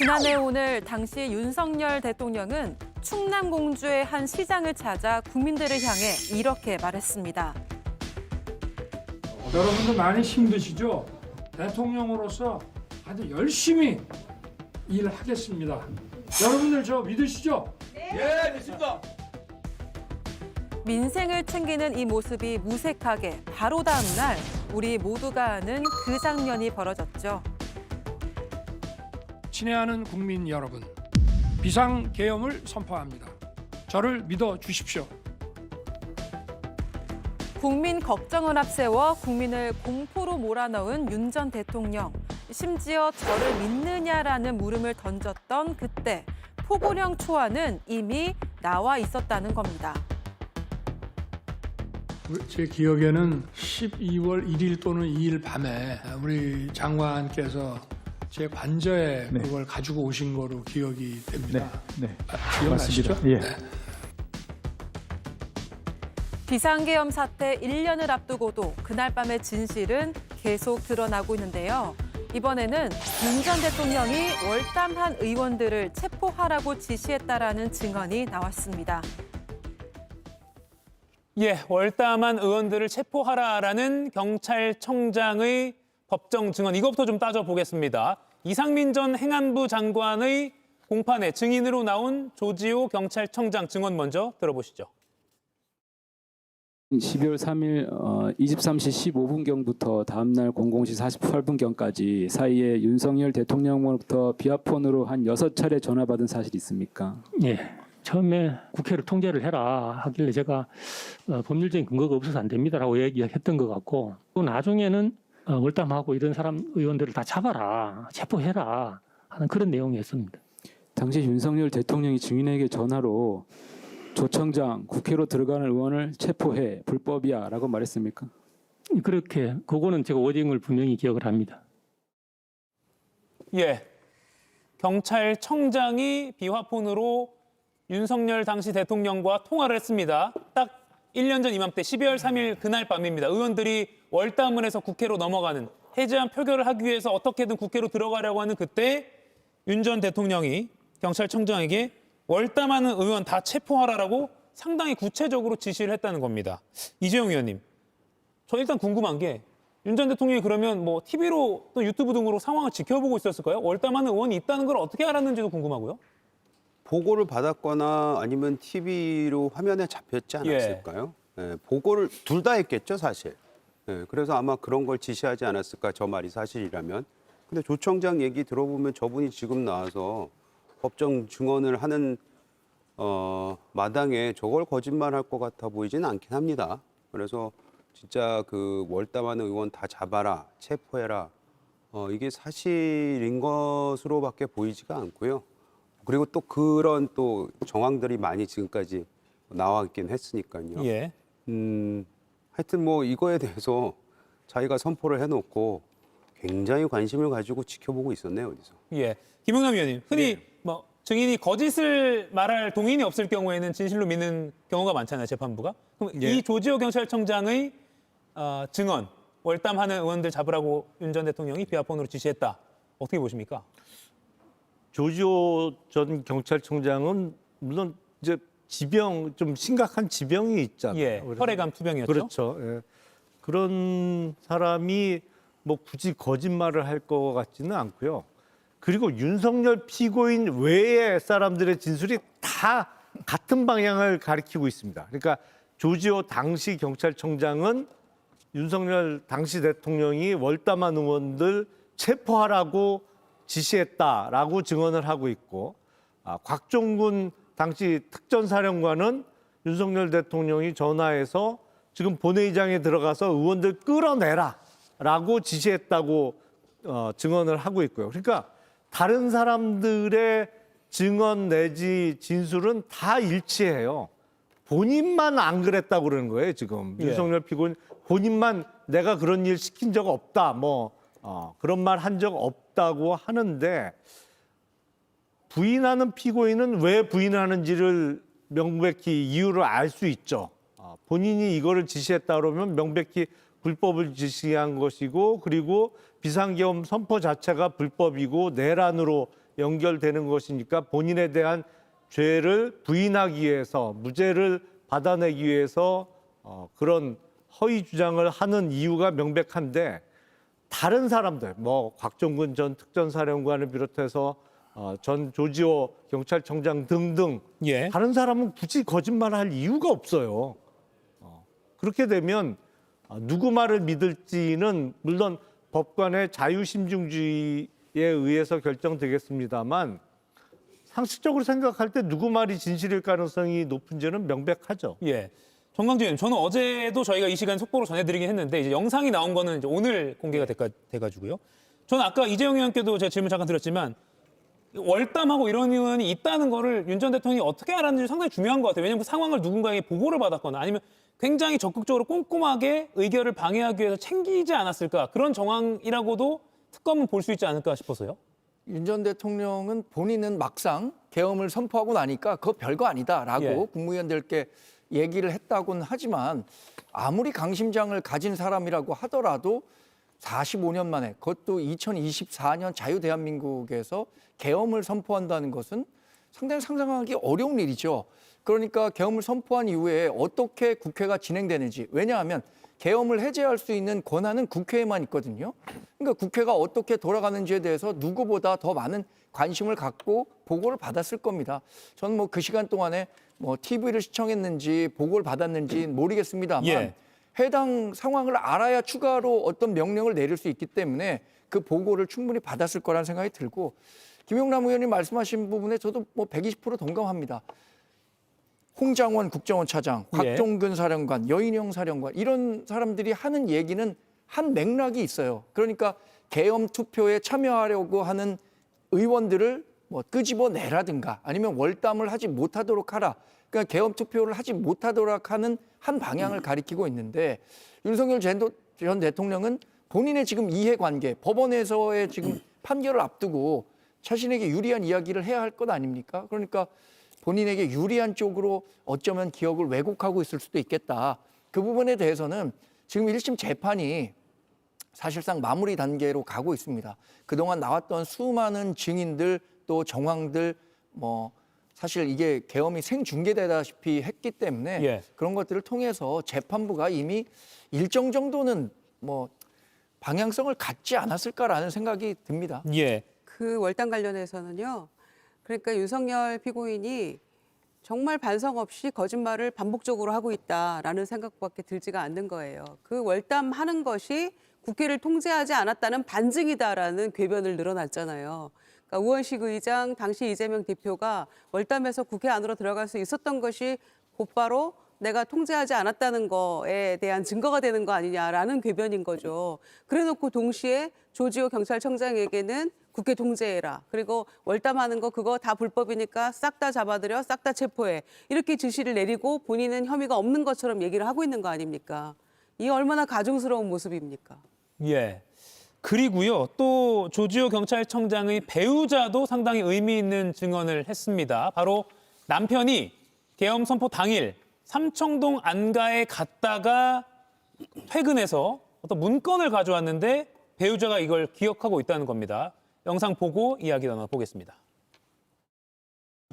지난해 오늘 당시 윤석열 대통령은 충남 공주의 한 시장을 찾아 국민들을 향해 이렇게 말했습니다. 여러분들 많이 힘드시죠? 대통령으로서 아주 열심히 일하겠습니다. 여러분들 저 믿으시죠? 예, 믿습니다. 민생을 챙기는 이 모습이 무색하게 바로 다음 날 우리 모두가 아는 그 장면이 벌어졌죠. 친애하는 국민 여러분, 비상 계엄을 선포합니다. 저를 믿어 주십시오. 국민 걱정을 앞세워 국민을 공포로 몰아넣은 윤 전 대통령. 심지어 저를 믿느냐라는 물음을 던졌던 그때 포고령 초안은 이미 나와 있었다는 겁니다. 제 기억에는 12월 1일 또는 2일 밤에 우리 장관께서 제 관저에 네. 그걸 가지고 오신 거로 기억이 됩니다. 네, 네. 아, 기억나시죠? 맞습니다. 예. 네. 비상계엄 사태 1년을 앞두고도 그날 밤의 진실은 계속 드러나고 있는데요. 이번에는 윤 전 대통령이 월담한 의원들을 체포하라고 지시했다라는 증언이 나왔습니다. 예, 월담한 의원들을 체포하라라는 경찰청장의 법정 증언 이것부터 좀 따져보겠습니다. 이상민 전 행안부 장관의 공판에 증인으로 나온 조지호 경찰청장 증언 먼저 들어보시죠. 12월 3일 어, 23시 15분경부터 다음날 00시 48분경까지 사이에 윤석열 대통령으로부터 비아폰으로 한 6차례 전화 받은 사실이 있습니까? 예. 처음에 국회를 통제를 해라 하길래 제가 어, 법률적인 근거가 없어서 안 됩니다라고 얘기했던 것 같고 또 나중에는 어, 월담하고 이런 사람 의원들을 다 잡아라 체포해라 하는 그런 내용이었습니다. 당시 윤석열 대통령이 증인에게 전화로 조청장 국회로 들어가는 의원을 체포해 불법이야라고 말했습니까? 그렇게 그거는 제가 워딩을 분명히 기억을 합니다. 예, 경찰청장이 비화폰으로 윤석열 당시 대통령과 통화를 했습니다. 딱 1년 전 이맘때 12월 3일 그날 밤입니다. 의원들이 월담을 해서 국회로 넘어가는 해제안 표결을 하기 위해서 어떻게든 국회로 들어가려고 하는 그때 윤 전 대통령이 경찰청장에게 월담하는 의원 다 체포하라라고 상당히 구체적으로 지시를 했다는 겁니다. 이재용 의원님, 저 일단 궁금한 게 윤 전 대통령이 그러면 뭐 TV로 또 유튜브 등으로 상황을 지켜보고 있었을까요? 월담하는 의원이 있다는 걸 어떻게 알았는지도 궁금하고요. 보고를 받았거나 아니면 TV로 화면에 잡혔지 않았을까요? 예, 보고를 둘 다 했겠죠, 사실. 예, 그래서 아마 그런 걸 지시하지 않았을까, 저 말이 사실이라면. 근데 조청장 얘기 들어보면 저분이 지금 나와서 법정 증언을 하는 어, 마당에 저걸 거짓말할 것 같아 보이지는 않긴 합니다. 그래서 진짜 그 월담하는 의원 다 잡아라, 체포해라. 어, 이게 사실인 것으로밖에 보이지가 않고요. 그리고 또 그런 또 정황들이 많이 지금까지 나와 있긴 했으니까요. 예. 음, 하여튼 뭐 이거에 대해서 자기가 선포를 해놓고 굉장히 관심을 가지고 지켜보고 있었네요, 어디서. 예. 김용남 의원님, 흔히 뭐 증인이 거짓을 말할 동인이 없을 경우에는 진실로 믿는 경우가 많잖아요, 재판부가. 그럼 이 조지호 경찰청장의 어, 증언, 월담하는 의원들 잡으라고 윤 전 대통령이 비아폰으로 지시했다. 어떻게 보십니까? 조지호 전 경찰청장은 물론 이제 지병 좀 심각한 지병이 있잖아요. 예. 그래서- 혈액암 투병이었죠. 그렇죠. 예. 그런 사람이 뭐 굳이 거짓말을 할 것 같지는 않고요. 그리고 윤석열 피고인 외의 사람들의 진술이 다 같은 방향을 가리키고 있습니다. 그러니까 조지호 당시 경찰청장은 윤석열 당시 대통령이 월담한 의원들 체포하라고 지시했다라고 증언을 하고 있고 아, 곽종군 당시 특전사령관은 윤석열 대통령이 전화해서 지금 본회의장에 들어가서 의원들 끌어내라라고 지시했다고 어, 증언을 하고 있고요. 그러니까 다른 사람들의 증언 내지 진술은 다 일치해요. 본인만 안 그랬다고 그러는 거예요, 지금. 예. 윤석열 피고인 본인만 내가 그런 일 시킨 적 없다. 뭐 어, 그런 말 한 적 없다고 하는데 부인하는 피고인은 왜 부인하는지를 명백히 이유를 알 수 있죠. 어, 본인이 이거를 지시했다 그러면 명백히 불법을 지시한 것이고 그리고 비상계엄 선포 자체가 불법이고 내란으로 연결되는 것이니까 본인에 대한 죄를 부인하기 위해서 무죄를 받아내기 위해서 어, 그런 허위 주장을 하는 이유가 명백한데 다른 사람들 뭐 곽종근 전 특전사령관을 비롯해서 어, 전 조지호 경찰청장 등등 예. 다른 사람은 굳이 거짓말할 이유가 없어요. 어, 그렇게 되면 어, 누구 말을 믿을지는 물론 법관의 자유심증주의에 의해서 결정되겠습니다만 상식적으로 생각할 때 누구 말이 진실일 가능성이 높은지는 명백하죠. 예. 정강진 저는 어제도 저희가 이 시간 속보로 전해드리긴 했는데 이제 영상이 나온 거는 이제 오늘 공개가 돼가, 돼가지고요. 저는 아까 이재용 의원께도 제가 질문 잠깐 드렸지만 월담하고 이런 의원이 있다는 거를 윤 전 대통령이 어떻게 알았는지 상당히 중요한 것 같아요. 왜냐하면 그 상황을 누군가에게 보고를 받았거나 아니면 굉장히 적극적으로 꼼꼼하게 의결을 방해하기 위해서 챙기지 않았을까 그런 정황이라고도 특검은 볼 수 있지 않을까 싶어서요. 윤 전 대통령은 본인은 막상 계엄을 선포하고 나니까 그거 별거 아니다라고 예. 국무위원들께 얘기를 했다고는 하지만 아무리 강심장을 가진 사람이라고 하더라도 45년 만에 그것도 2024년 자유 대한민국에서 계엄을 선포한다는 것은 상당히 상상하기 어려운 일이죠. 그러니까 계엄을 선포한 이후에 어떻게 국회가 진행되는지 왜냐하면 계엄을 해제할 수 있는 권한은 국회에만 있거든요. 그러니까 국회가 어떻게 돌아가는지에 대해서 누구보다 더 많은 관심을 갖고 보고를 받았을 겁니다. 저는 뭐 그 시간 동안에 뭐 TV를 시청했는지 보고를 받았는지 모르겠습니다만 예. 해당 상황을 알아야 추가로 어떤 명령을 내릴 수 있기 때문에 그 보고를 충분히 받았을 거라는 생각이 들고 김용남 의원님 말씀하신 부분에 저도 뭐 120% 동감합니다. 홍장원 국정원 차장, 예. 곽종근 사령관, 여인영 사령관 이런 사람들이 하는 얘기는 한 맥락이 있어요. 그러니까 계엄 투표에 참여하려고 하는 의원들을 뭐 끄집어내라든가 아니면 월담을 하지 못하도록 하라. 그러니까 계엄 투표를 하지 못하도록 하는 한 방향을 가리키고 있는데 윤석열 전 대통령은 본인의 지금 이해관계, 법원에서의 지금 판결을 앞두고 자신에게 유리한 이야기를 해야 할 것 아닙니까? 그러니까 본인에게 유리한 쪽으로 어쩌면 기억을 왜곡하고 있을 수도 있겠다. 그 부분에 대해서는 지금 1심 재판이 사실상 마무리 단계로 가고 있습니다. 그동안 나왔던 수많은 증인들 또 정황들 뭐 사실 이게 계엄이 생중계되다시피 했기 때문에 예. 그런 것들을 통해서 재판부가 이미 일정 정도는 뭐 방향성을 갖지 않았을까라는 생각이 듭니다. 예. 그 월당 관련해서는요. 그러니까 윤석열 피고인이 정말 반성 없이 거짓말을 반복적으로 하고 있다라는 생각밖에 들지가 않는 거예요. 그 월담하는 것이 국회를 통제하지 않았다는 반증이다라는 궤변을 늘어났잖아요. 그러니까 우원식 의장 당시 이재명 대표가 월담에서 국회 안으로 들어갈 수 있었던 것이 곧바로 내가 통제하지 않았다는 거에 대한 증거가 되는 거 아니냐라는 궤변인 거죠. 그래놓고 동시에 조지호 경찰청장에게는 국회 통제해라. 그리고 월담하는 거 그거 다 불법이니까 싹 다 잡아들여, 싹 다 체포해. 이렇게 지시를 내리고 본인은 혐의가 없는 것처럼 얘기를 하고 있는 거 아닙니까? 이 얼마나 가증스러운 모습입니까? 예. 그리고요, 또 조지호 경찰청장의 배우자도 상당히 의미 있는 증언을 했습니다. 바로 남편이 계엄 선포 당일 삼청동 안가에 갔다가 퇴근해서 어떤 문건을 가져왔는데 배우자가 이걸 기억하고 있다는 겁니다. 영상 보고 이야기 나눠보겠습니다.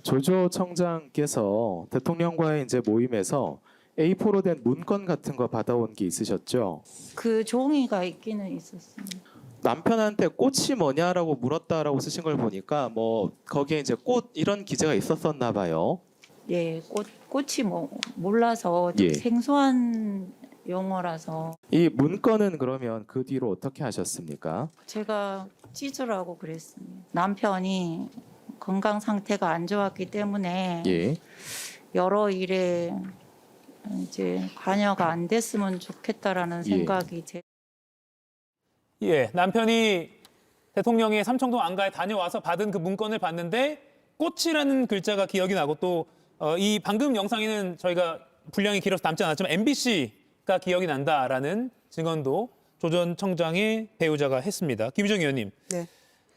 조조 청장께서 대통령과의 이제 모임에서 A4로 된 문건 같은 거 받아온 게 있으셨죠? 그 종이가 있기는 있었습니다. 남편한테 꽃이 뭐냐라고 물었다라고 쓰신 걸 보니까 뭐 거기에 이제 꽃 이런 기재가 있었었나 봐요. 예, 꽃 꽃이 뭐 몰라서 좀 예. 생소한 용어라서 이 문건은 그러면 그 뒤로 어떻게 하셨습니까? 제가 찢으라고 그랬습니다. 남편이 건강 상태가 안 좋았기 때문에 예. 여러 일에 이제 관여가 안 됐으면 좋겠다라는 예. 생각이 제 예, 남편이 대통령의 삼청동 안가에 다녀와서 받은 그 문건을 봤는데 꽃이라는 글자가 기억이 나고 또 이 방금 영상에는 저희가 분량이 길어서 남지 않았지만 MBC가 기억이 난다라는 증언도 조전 청장의 배우자가 했습니다. 김희정 의원님. 네.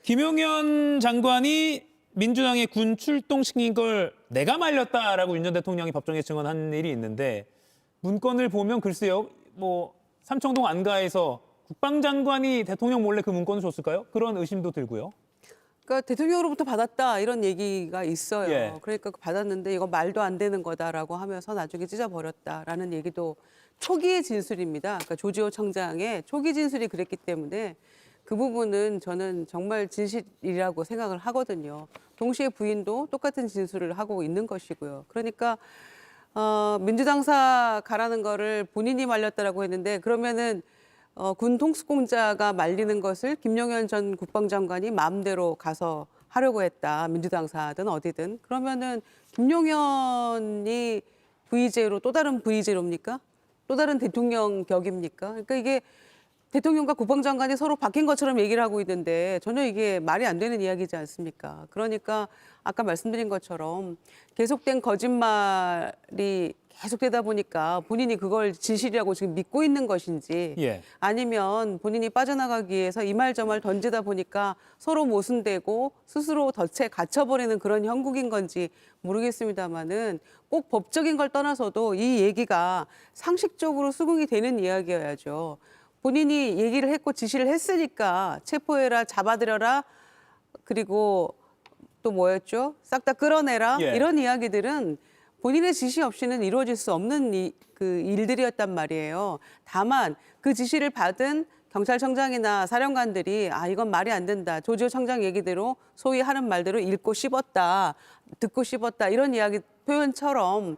김용현 장관이 민주당의 군 출동 시킨 걸 내가 말렸다라고 윤 전 대통령이 법정에 증언한 일이 있는데 문건을 보면 글쎄요, 뭐 삼청동 안가에서 국방장관이 대통령 몰래 그 문건을 줬을까요? 그런 의심도 들고요. 그러니까 대통령으로부터 받았다 이런 얘기가 있어요. 예. 그러니까 받았는데 이거 말도 안 되는 거다라고 하면서 나중에 찢어버렸다라는 얘기도 초기의 진술입니다. 그러니까 조지호 청장의 초기 진술이 그랬기 때문에 그 부분은 저는 정말 진실이라고 생각을 하거든요. 동시에 부인도 똑같은 진술을 하고 있는 것이고요. 그러니까 어, 민주당사 가라는 거를 본인이 말렸다라고 했는데 그러면은 어, 군 통수공자가 말리는 것을 김용현 전 국방장관이 마음대로 가서 하려고 했다. 민주당사든 어디든. 그러면은 김용현이 V제로 또 다른 V제로입니까? 또 다른 대통령 격입니까? 그러니까 이게 대통령과 국방장관이 서로 바뀐 것처럼 얘기를 하고 있는데 전혀 이게 말이 안 되는 이야기지 않습니까? 그러니까 아까 말씀드린 것처럼 계속된 거짓말이 계속되다 보니까 본인이 그걸 진실이라고 지금 믿고 있는 것인지 예. 아니면 본인이 빠져나가기 위해서 이 말 저 말 던지다 보니까 서로 모순되고 스스로 덫에 갇혀버리는 그런 형국인 건지 모르겠습니다만은 꼭 법적인 걸 떠나서도 이 얘기가 상식적으로 수긍이 되는 이야기여야죠. 본인이 얘기를 했고 지시를 했으니까 체포해라, 잡아들여라, 그리고 또 뭐였죠? 싹 다 끌어내라 예. 이런 이야기들은 본인의 지시 없이는 이루어질 수 없는 이, 그 일들이었단 말이에요. 다만 그 지시를 받은 경찰청장이나 사령관들이 아 이건 말이 안 된다. 조지호 청장 얘기대로 소위 하는 말대로 읽고 씹었다, 듣고 씹었다 이런 이야기 표현처럼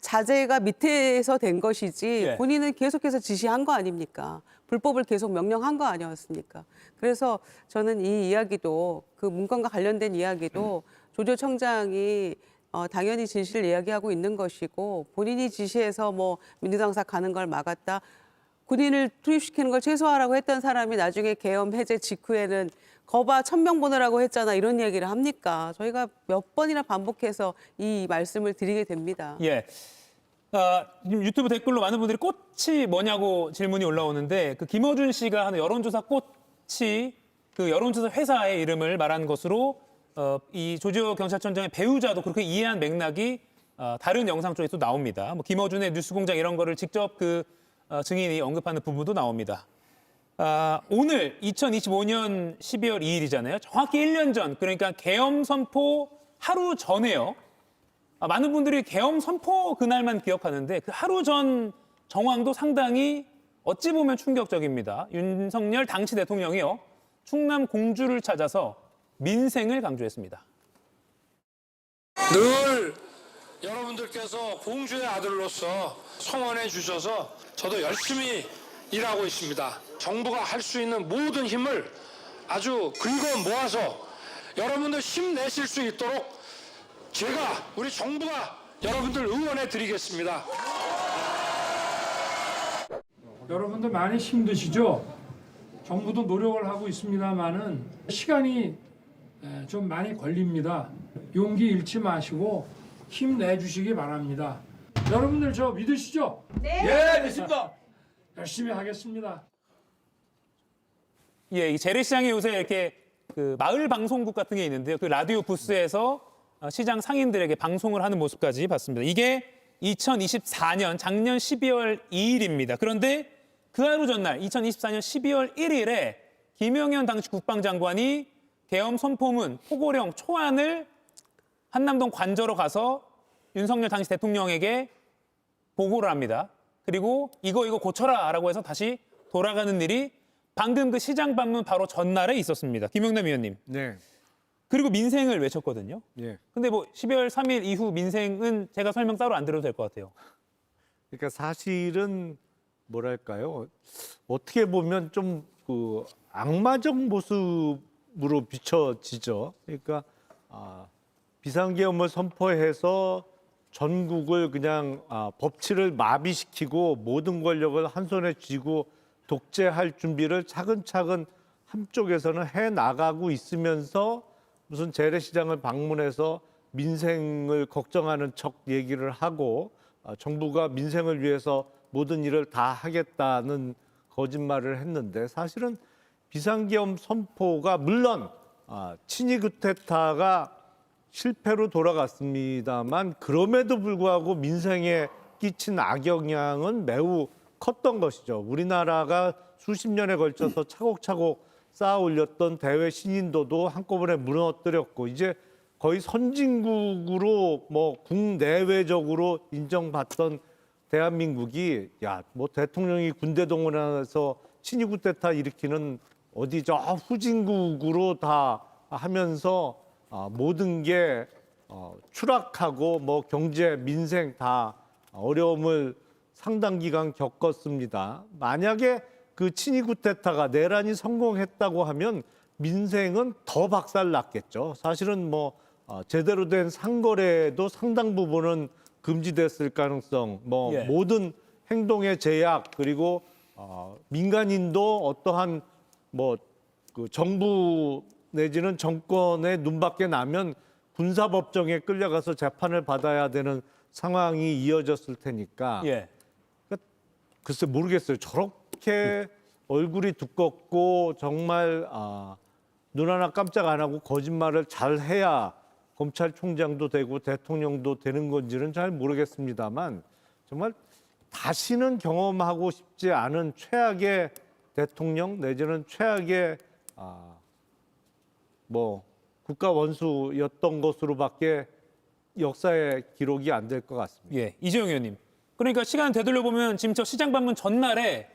자제가 밑에서 된 것이지 예. 본인은 계속해서 지시한 거 아닙니까? 불법을 계속 명령한 거 아니었습니까? 그래서 저는 이 이야기도 그 문건과 관련된 이야기도 조조 청장이 어, 당연히 진실을 이야기하고 있는 것이고 본인이 지시해서 뭐 민주당사 가는 걸 막았다. 군인을 투입시키는 걸 최소화하라고 했던 사람이 나중에 계엄 해제 직후에는 거봐 천명 보내라고 했잖아 이런 얘기를 합니까? 저희가 몇 번이나 반복해서 이 말씀을 드리게 됩니다. 예. 아, 지금 유튜브 댓글로 많은 분들이 꽃이 뭐냐고 질문이 올라오는데 그 김어준 씨가 하는 여론조사 꽃이 그 여론조사 회사의 이름을 말한 것으로 어, 이 조지호 경찰청장의 배우자도 그렇게 이해한 맥락이 어, 다른 영상 쪽에 또 나옵니다. 뭐 김어준의 뉴스공장 이런 거를 직접 그 어, 증인이 언급하는 부분도 나옵니다. 아, 오늘 2025년 12월 2일이잖아요. 정확히 1년 전, 그러니까 계엄 선포 하루 전에요. 아, 많은 분들이 계엄 선포 그날만 기억하는데 그 하루 전 정황도 상당히 어찌 보면 충격적입니다. 윤석열 당시 대통령이요. 충남 공주를 찾아서 민생을 강조했습니다. 늘 여러분들께서 공주의 아들로서 성원해 주셔서 저도 열심히 일하고 있습니다. 정부가 할 수 있는 모든 힘을 아주 긁어 모아서 여러분들 힘내실 수 있도록 제가 우리 정부가 여러분들 응원해 드리겠습니다. 여러분들 많이 힘드시죠? 정부도 노력을 하고 있습니다만은 시간이 에, 좀 많이 걸립니다. 용기 잃지 마시고 힘내주시기 바랍니다. 여러분들 저 믿으시죠? 네, 예, 믿습니다. 열심히 하겠습니다. 예, 이 재래시장에 요새 이렇게 그 마을 방송국 같은 게 있는데요. 그 라디오 부스에서 어, 시장 상인들에게 방송을 하는 모습까지 봤습니다. 이게 2024년 작년 12월 2일입니다. 그런데 그 하루 전날 2024년 12월 1일에 김용현 당시 국방장관이 계엄 선포문 포고령 초안을 한남동 관저로 가서 윤석열 당시 대통령에게 보고를 합니다. 그리고 이거 이거 고쳐라라고 해서 다시 돌아가는 일이 방금 그 시장 방문 바로 전날에 있었습니다. 김영남 위원님. 네. 그리고 민생을 외쳤거든요. 예. 근데 뭐 12월 3일 이후 민생은 제가 설명 따로 안 드려도 될 것 같아요. 그러니까 사실은 뭐랄까요? 어떻게 보면 좀 그 악마적 모습 으로 비춰지죠. 그러니까 아, 비상계엄을 선포해서 전국을 그냥 아, 법치를 마비시키고 모든 권력을 한 손에 쥐고 독재할 준비를 차근차근 한쪽에서는 해 나가고 있으면서 무슨 재래시장을 방문해서 민생을 걱정하는 척 얘기를 하고 아, 정부가 민생을 위해서 모든 일을 다 하겠다는 거짓말을 했는데 사실은 비상계엄 선포가 물론 아, 친이 구테타가 실패로 돌아갔습니다만 그럼에도 불구하고 민생에 끼친 악영향은 매우 컸던 것이죠. 우리나라가 수십 년에 걸쳐서 차곡차곡 쌓아 올렸던 대외 신인도도 한꺼번에 무너뜨렸고 이제 거의 선진국으로 뭐 국내외적으로 인정받던 대한민국이 야 뭐 대통령이 군대 동원해서 친위 쿠데타 일으키는 어디 저 후진국으로 다 하면서 아, 모든 게 어, 추락하고 뭐 경제 민생 다 어려움을 상당 기간 겪었습니다. 만약에 그 친위 쿠데타가 내란이 성공했다고 하면 민생은 더 박살 났겠죠. 사실은 뭐 어, 제대로 된 상거래도 상당 부분은 금지됐을 가능성, 뭐 예. 모든 행동의 제약 그리고 어, 민간인도 어떠한 뭐그 정부 내지는 정권의 눈밖에 나면 군사법정에 끌려가서 재판을 받아야 되는 상황이 이어졌을 테니까 예. 글쎄 모르겠어요. 저렇게 얼굴이 두껍고 정말 아, 눈 하나 깜짝 안 하고 거짓말을 잘 해야 검찰총장도 되고 대통령도 되는 건지는 잘 모르겠습니다만 정말 다시는 경험하고 싶지 않은 최악의 대통령 내지는 최악의 아, 뭐 국가 원수였던 것으로밖에 역사의 기록이 안 될 것 같습니다. 예, 이재용 의원님. 그러니까 시간 되돌려 보면 지금 저 시장 방문 전날에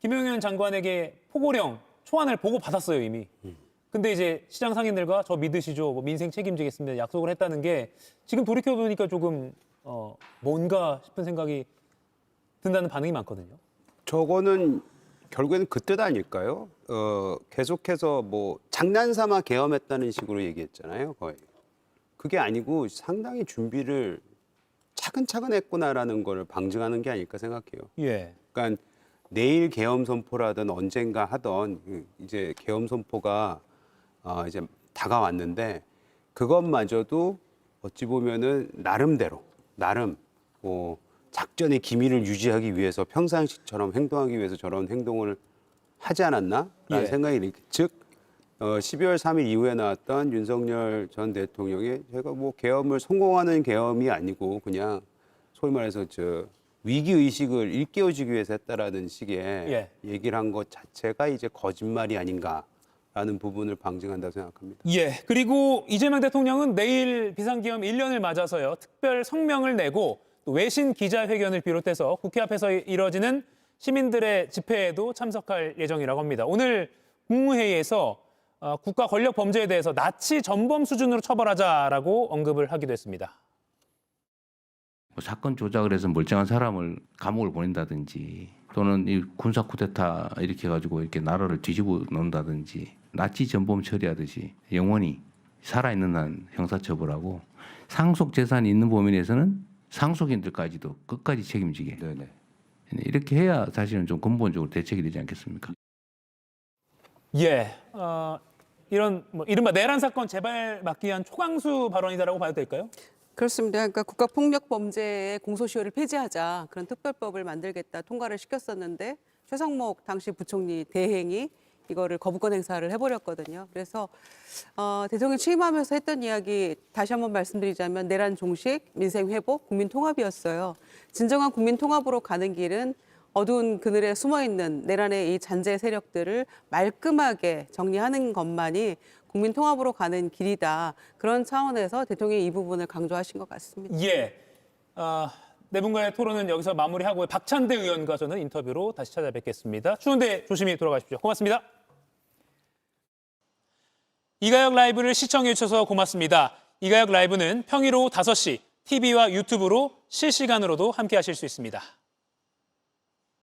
김용현 장관에게 포고령 초안을 보고 받았어요 이미. 근데 이제 시장 상인들과 저 믿으시죠, 뭐 민생 책임지겠습니다 약속을 했다는 게 지금 돌이켜 보니까 조금 어 뭔가 싶은 생각이 든다는 반응이 많거든요. 저거는 결국에는 그뜻 아닐까요? 어, 계속해서 뭐 장난삼아 계엄했다는 식으로 얘기했잖아요, 거의. 그게 아니고 상당히 준비를 차근차근 했구나라는 걸 방증하는 게 아닐까 생각해요. 예. 그러니까 내일 계엄 선포라든 언젠가 하던 그 이제 계엄 선포가 어 이제 다가왔는데 그것마저도 어찌 보면은 나름대로 나름 뭐 작전의 기밀을 유지하기 위해서 평상시처럼 행동하기 위해서 저런 행동을 하지 않았나라는 예. 생각이 들- 즉 어, 12월 3일 이후에 나왔던 윤석열 전 대통령의 제가 뭐 계엄을 성공하는 계엄이 아니고 그냥 소위 말해서 저 위기 의식을 일깨워주기 위해서 했다라는 식의 예. 얘기를 한 것 자체가 이제 거짓말이 아닌가 라는 부분을 방증한다고 생각합니다. 예. 그리고 이재명 대통령은 내일 비상기엄 1년을 맞아서요. 특별 성명을 내고 또 외신 기자회견을 비롯해서 국회 앞에서 이뤄지는 시민들의 집회에도 참석할 예정이라고 합니다. 오늘 국무회의에서 어, 국가 권력 범죄에 대해서 나치 전범 수준으로 처벌하자라고 언급을 하기도 했습니다. 뭐 사건 조작을 해서 멀쩡한 사람을 감옥을 보낸다든지 또는 이 군사 쿠데타 이렇게 해가지고 이렇게 나라를 뒤집어 놓는다든지 나치 전범 처리하듯이 영원히 살아있는 한 형사처벌하고 상속 재산이 있는 범인에서는 상속인들까지도 끝까지 책임지게 이렇게 해야 사실은 좀 근본적으로 대책이 되지 않겠습니까? 예. 어, 이런 뭐 이른바 내란 사건 재발 막기 위한 초강수 발언이다라고 봐도 될까요? 그렇습니다. 그러니까 국가폭력범죄의 공소시효를 폐지하자 그런 특별법을 만들겠다 통과를 시켰었는데 최상목 당시 부총리 대행이 이거를 거부권 행사를 해버렸거든요. 그래서 어, 대통령 취임하면서 했던 이야기 다시 한번 말씀드리자면 내란 종식, 민생 회복, 국민 통합이었어요. 진정한 국민 통합으로 가는 길은 어두운 그늘에 숨어 있는 내란의 이 잔재 세력들을 말끔하게 정리하는 것만이 국민 통합으로 가는 길이다. 그런 차원에서 대통령이 이 부분을 강조하신 것 같습니다. 예. 아, 네 분과의 토론은 여기서 마무리하고 박찬대 의원과 저는 인터뷰로 다시 찾아뵙겠습니다. 추운데 조심히 돌아가십시오. 고맙습니다. 이가역 라이브를 시청해 주셔서 고맙습니다. 이가역 라이브는 평일 오후 5시 TV와 유튜브로 실시간으로도 함께 하실 수 있습니다.